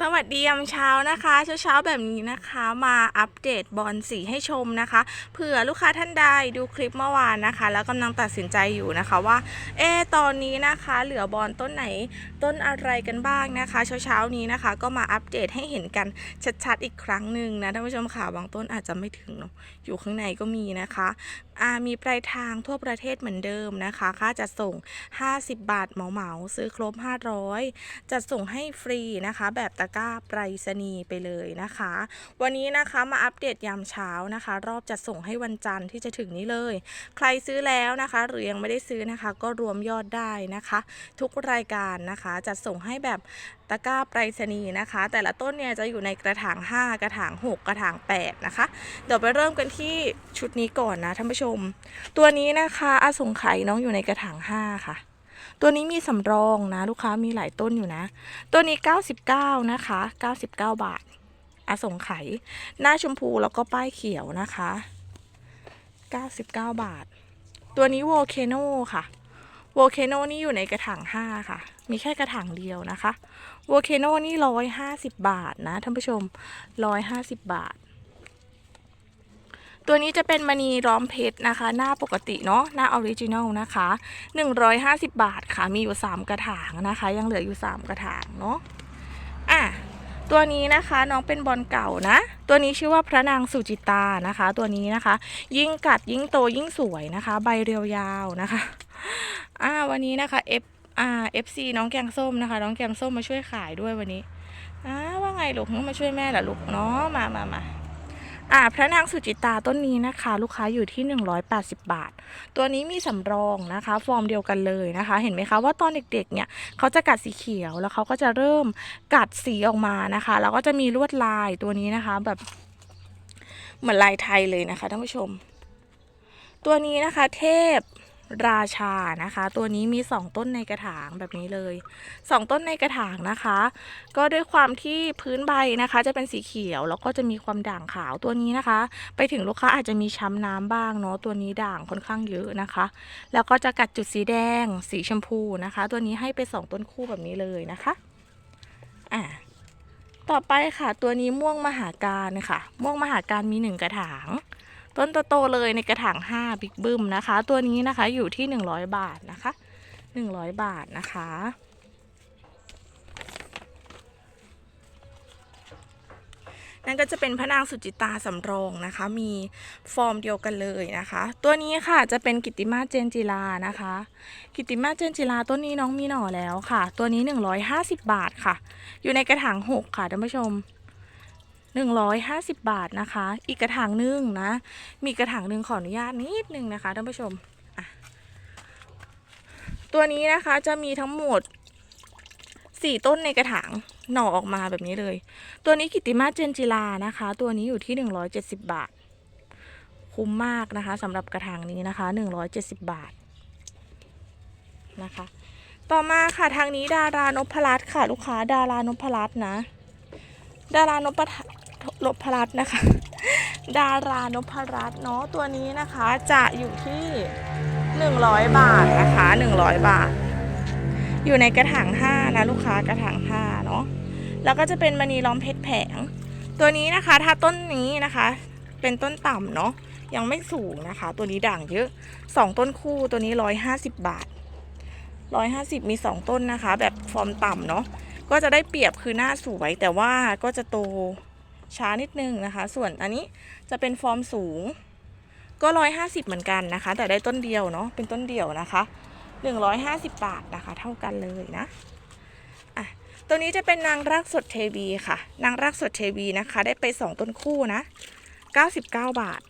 สวัสดียามเช้านะคะเช้าเช้าๆแบบนี้นะคะมาอัปเดตบอลสีให้ชมนะคะเผื่อลูกค้าท่านใดดูคลิปเมื่อวานนะคะ แล้วกำลังตัดสินใจอยู่นะคะว่า เอตอนนี้นะคะเหลือบอลต้นไหนต้นอะไรกันบ้างนะคะเช้าเช้าๆนี้นะคะ ก็มาอัปเดตให้เห็นกันชัดๆอีกครั้งหนึ่งนะท่านผู้ชมค่ะบางต้นอาจจะไม่ถึงเนอะอยู่ข้างในก็มีนะคะอ่ามีปลายทางทั่วประเทศเหมือนเดิมนะคะ ค่าจะส่ง 50 บาทเหมาๆซื้อครบ 500จะส่งให้ฟรีนะคะ แบบตะกร้าไปรษณีย์ไปเลยนะคะ วันนี้นะคะมาอัปเดตยามเช้านะคะ รอบจะส่งให้วันจันทร์ที่จะถึงนี้เลย ใครซื้อแล้วนะคะ หรือยังไม่ได้ซื้อนะคะ ก็รวมยอดได้นะคะ ทุกรายการนะคะจะส่งให้แบบตะกร้าไปรษณีย์นะคะ แต่ละต้นเนี่ยจะอยู่ในกระถาง 5 กระถาง 6 กระถาง 8 นะคะ เดี๋ยวไปเริ่มกันที่ชุดนี้ก่อนนะท่านผู้ชม ตัวนี้นะคะอาสงไข่น้องอยู่ในกระถาง 5 ค่ะ ตัวนี้มีสำรองนะ ลูกค้ามีหลายต้นอยู่นะ ตัวนี้ 99 นะคะ 99 บาทอาสงไข่หน้าชมพูแล้วก็ป้ายเขียวนะคะ 99 บาท ตัวนี้โวเคโนค่ะโวเคโนนี่อยู่ในกระถาง 5 ค่ะ มีแค่กระถางเดียวนะคะโวเคโนนี่ 150 บาทนะท่านผู้ชม 150 บาท ตัวนี้จะเป็นมณีร้อมเพชรนะคะ หน้าปกติเนาะหน้าออริจินัลนะคะ 150 บาทค่ะมีอยู่ 3 กระถางนะคะ ยังเหลืออยู่ 3 กระถางเนาะอะตัวนี้นะคะน้องเป็นบอลเก่านะ ตัวนี้ชื่อว่าพระนางสุจิตานะคะ ตัวนี้นะคะ ยิ่งกัดยิ่งโตยิ่งสวยนะคะ ใบเรียวยาวนะคะอ่าวันนี้นะคะ F อ่า FC น้องแกงส้มนะคะ น้องแกงส้มมาช่วยขายด้วยวันนี้อ่าว่าไงลูกมาช่วยแม่เหรอลูกเนาะมามามา อ่าพระนางสุจิตาต้นนี้นะคะ ลูกค้าอยู่ที่ 180 บาท ตัวนี้มีสำรองนะคะ ฟอร์มเดียวกันเลยนะคะ เห็นไหมคะว่าตอนเด็กๆเนี่ยเขาจะกัดสีเขียวแล้วเขาก็จะเริ่มกัดสีออกมานะคะ แล้วก็จะมีลวดลายตัวนี้นะคะ แบบเหมือนลายไทยเลยนะคะท่านผู้ชม ตัวนี้นะคะเทพ ราชานะคะ ตัวนี้มี 2 ต้นในกระถางแบบนี้เลย 2 ต้นในกระถางนะคะ ก็ด้วยความที่พื้นใบนะคะ จะเป็นสีเขียวแล้วก็จะมีความด่างขาวตัวนี้นะคะ ไปถึงลูกค้าอาจจะมีช้ำน้ำบ้างเนาะตัวนี้ด่างค่อนข้างเยอะนะคะ แล้วก็จะกัดจุดสีแดง สีชมพูนะคะ ตัวนี้ให้ไปสองต้นคู่แบบนี้เลยนะคะอ่าต่อไปค่ะ ตัวนี้ม่วงมหาการค่ะ ม่วงมหาการมีหนึ่งกระถาง ต้นโตๆเลยในกระถาง5บิ๊กบึ้มนะคะ ตัวนี้นะคะอยู่ที่ 100 บาทนะคะ 100 บาทนะคะ นั่นก็จะเป็นพระนางสุจิตาสำรองนะคะ มีฟอร์มเดียวกันเลยนะคะ ตัวนี้ค่ะจะเป็นกิติมาเจนจิลานะคะ กิติมาเจนจิลาต้นนี้น้องมีหน่อแล้วค่ะ ตัวนี้ 150 บาทค่ะ อยู่ในกระถาง 6 ค่ะท่านผู้ชม 150 บาทนะคะ อีกกระถางหนึงนะ มีกระถางหนึ่งขออนุญาตนิดนึงนะคะท่านผู้ชม ตัวนี้นะคะจะมีทั้งหมด 4 ต้นในกระถางหน่อออกมาแบบนี้เลย ตัวนี้กิติมาเจนจิลานะคะ ตัวนี้อยู่ที่ 170 บาท คุ้มมากนะคะสำหรับกระถางนี้นะคะ 170 บาทนะคะ ต่อมาค่ะทางนี้ดารานพรัตน์ค่ะ ลูกค้าดารานพรัตน์นะ ดารานพรัต นพรัตน์นะคะ ดารานพรัตน์เนาะตัวนี้นะคะจะอยู่ที่ 100 บาทนะคะ 100 บาท อยู่ในกระถาง5นะลูกค้ากระถาง5เนาะแล้วก็จะเป็นมณีล้อมเพชรแผง ตัวนี้นะคะ ถ้าต้นนี้นะคะ เป็นต้นต่ำเนาะยังไม่สูงนะคะ ตัวนี้ด่างเยอะ 2 ต้นคู่ตัวนี้ 150 บาท 150 มี 2 ต้นนะคะ แบบฟอร์มต่ำเนาะก็จะได้เปรียบคือหน้าสวยแต่ว่าก็จะโต ช้านิดนึงนะคะ ส่วนอันนี้จะเป็นฟอร์มสูง ก็150เหมือนกันนะคะ แต่ได้ต้นเดียวเนาะเป็นต้นเดียวนะคะ150บาทนะคะ เท่ากันเลยนะอะตัวนี้จะเป็นนางรักสดเทวีค่ะ นางรักสดเทวีนะคะ ได้ไป2ต้นคู่นะ99บเก้าบาท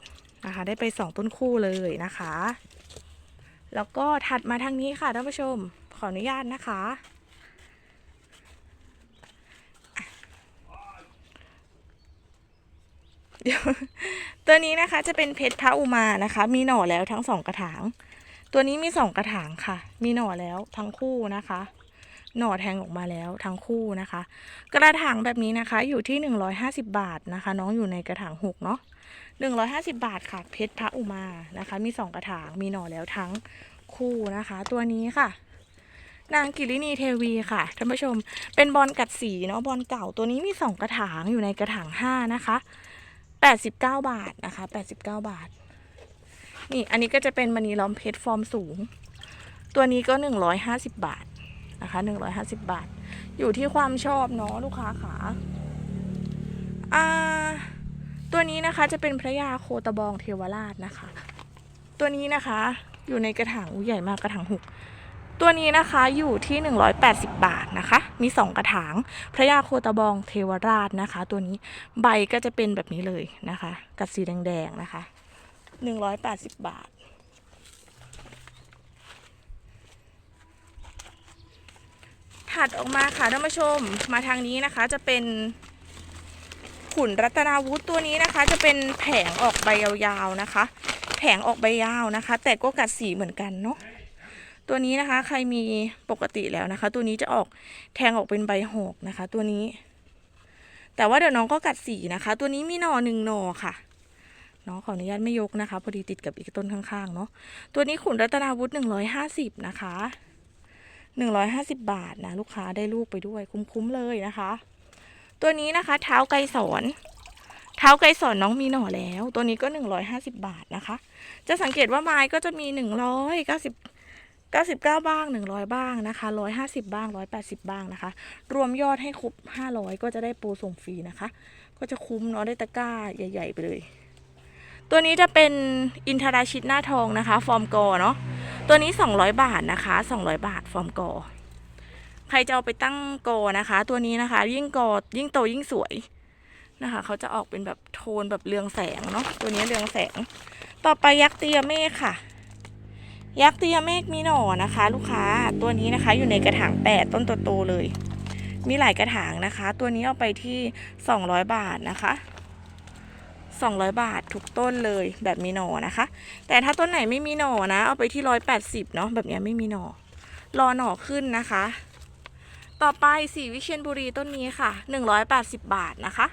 นะคะ ได้ไป2ต้นคู่เลยนะคะ แล้วก็ถัดมาทางนี้ค่ะท่านผู้ชมขออนุญาตนะคะ เดี๋ยวตัวนี้นะคะจะเป็นเพชรพระอุมานะคะ มีหน่อแล้วทั้งสองกระถาง ตัวนี้มีสองกระถางค่ะ มีหน่อแล้วทั้งคู่นะคะ หน่อแทงออกมาแล้วทั้งคู่นะคะ กระถางแบบนี้นะคะ อยู่ที่ 150 บาทนะคะ น้องอยู่ในกระถางหกเนาะ150 บาทค่ะ เพชรพระอุมานะคะ มีสองกระถาง มีหน่อแล้วทั้งคู่นะคะ ตัวนี้ค่ะนางกิรินีเทวีค่ะท่านผู้ชม เป็นบอลกัดสีเนาะบอลเก่าตัวนี้มีสองกระถางอยู่ในกระถางห้านะคะ แปดสิบเก้าบาทนะคะแปดสิบเก้าบาท นี่อันนี้ก็จะเป็นมณีล้อมเพชรฟอร์มสูง ตัวนี้ก็หนึ่งร้อยห้าสิบบาทนะคะหนึ่งร้อยห้าสิบบาท อยู่ที่ความชอบเนาะลูกค้าขาอ่าตัวนี้นะคะจะเป็นพระยาโคตะบองเทวราชนะคะ ตัวนี้นะคะอยู่ในกระถางอุ๊ยใหญ่มากกระถางหก ตัวนี้นะคะอยู่ที่ 180 บาทนะคะ มี 2 กระถาง พระยาโคตะบองเทวราชนะคะ ตัวนี้ใบก็จะเป็นแบบนี้เลยนะคะ กับสีแดงๆนะคะ 180 บาท ถัดออกมาค่ะท่านผู้ชมมาทางนี้นะคะจะเป็นขุนรัตนาวุธตัวนี้นะคะ จะเป็นแผงออกใบยาวๆนะคะ แผงออกใบยาวนะคะ แต่ก็กัดสีเหมือนกันเนาะ ตัวนี้นะคะ ใครมีปกติแล้วนะคะ ตัวนี้จะออกแทงออกเป็นใบหอกนะคะ ตัวนี้ แต่ว่าเดี๋ยวน้องก็กัดสีนะคะ ตัวนี้มีหน่อหนึ่งหน่อค่ะน้องขออนุญาตไม่ยกนะคะ พอดีติดกับอีกต้นข้างๆเนาะตัวนี้ขุนรัตนาวุธหนึ่งร้อยห้าสิบนะคะหนึ่งร้อยห้าสิบบาทนะลูกค้าได้ลูกไปด้วยคุ้มๆเลยนะคะ ตัวนี้นะคะ เท้าไกรสอนเท้าไกรสอนน้องมีหน่อแล้ว ตัวนี้ก็150บาทนะคะ จะสังเกตว่าไม้ก็จะมี190 99 บ้าง 100 บ้างนะคะ 150 บ้าง 180 บ้างนะคะ รวมยอดให้ครบ 500 ก็จะได้ปรส่งฟรีนะคะ ก็จะคุ้มเนาะได้ตะกร้าใหญ่ ๆ ไปเลย ตัวนี้จะเป็นอินทราชิตหน้าทองนะคะ ฟอร์มกอเนาะ ตัวนี้ 200 บาทนะคะ 200 บาทฟอร์มกอ ใครจะเอาไปตั้งโกนะคะ ตัวนี้นะคะ ยิ่งโกยิ่งโตยิ่งสวยนะคะ เขาจะออกเป็นแบบโทนแบบเรืองแสงเนาะ ตัวนี้เรืองแสง ต่อไปยักษ์เตียเมฆค่ะ ยักษ์เตียเมฆมีหน่อนะคะ ลูกค้าตัวนี้นะคะอยู่ในกระถางแปดต้นโตๆเลย มีหลายกระถางนะคะ ตัวนี้เอาไปที่200บาทนะคะ200บาททุกต้นเลยแบบมีหน่อนะคะ แต่ถ้าต้นไหนไม่มีหน่อนะ เอาไปที่180เนาะแบบนี้ไม่มีหน่อรอหน่อขึ้นนะคะ ต่อไปสีวิเชียนบุรีต้นนี้ค่ะ180บาทนะคะ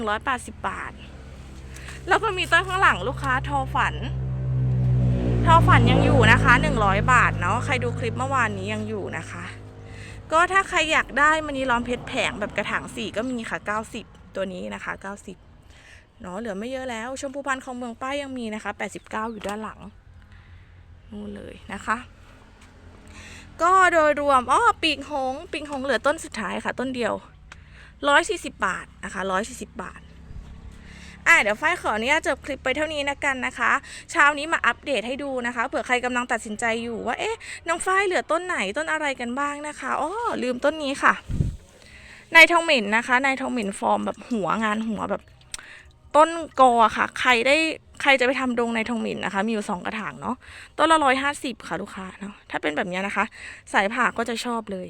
180บาท แล้วก็มีต้นข้างหลังลูกค้าทอฝัน ทอฝันยังอยู่นะคะ 100 บาทเนาะใครดูคลิปเมื่อวานนี้ยังอยู่นะคะ ก็ถ้าใครอยากได้มันนี้ล้อมเพชรแผงแบบกระถางสี่ก็มีค่ะ 90 ตัวนี้นะคะ 90เนาะเหลือไม่เยอะแล้ว ชมพูพันธุ์ของเมืองป้ายยังมีนะคะ 89 อยู่ด้านหลังนู่นเลยนะคะ ก็โดยรวมอ้อปีกหงปีกหงเหลือต้นสุดท้ายค่ะ ต้นเดียวร้อยสี่สิบบาทนะคะร้อยสี่สิบบาท อะเดี๋ยวฝ้ายขออนุญาตจบคลิปไปเท่านี้นะกันนะคะ เช้านี้มาอัปเดตให้ดูนะคะเผื่อใครกำลังตัดสินใจอยู่ว่าเอ๊ะน้องฝ้ายเหลือต้นไหนต้นอะไรกันบ้างนะคะอ๋อลืมต้นนี้ค่ะ นายทองหมิ่นนะคะนายทองหมิ่นฟอร์มแบบหัวงานหัวแบบต้นกอค่ะ ใครได้ใครจะไปทำดงในทองหมิ่นนะคะ มีอยู่สองกระถางเนาะต้นละร้อยห้าสิบค่ะลูกค้าเนาะถ้าเป็นแบบนี้นะคะ สายผ่าก็จะชอบเลย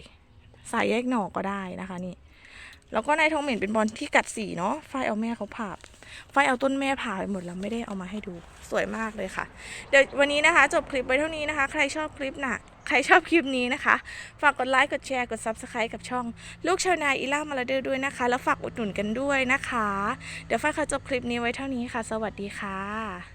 สายแยกหน่อก็ได้นะคะนี่ แล้วก็ในทองเหม็นเป็นบอลที่กัดสีเนาะฝ้ายเอาแม่เขาผ่า ไฟเอาต้นแม่ผ่าไปหมดแล้วไม่ได้เอามาให้ดูสวยมากเลยค่ะ เดี๋ยววันนี้นะคะ จบคลิปไว้เท่านี้นะคะ ใครชอบคลิปน่ะใครชอบคลิปนี้นะคะ ฝากกดไลค์กดแชร์กด Subscribe กับช่อง ลูกชาวนายอีล่ามาลาเดอร์ด้วยนะคะ แล้วฝากอุดหนุนกันด้วยนะคะ เดี๋ยวฝ้ายขอจบคลิปนี้ไว้เท่านี้ค่ะ สวัสดีค่ะ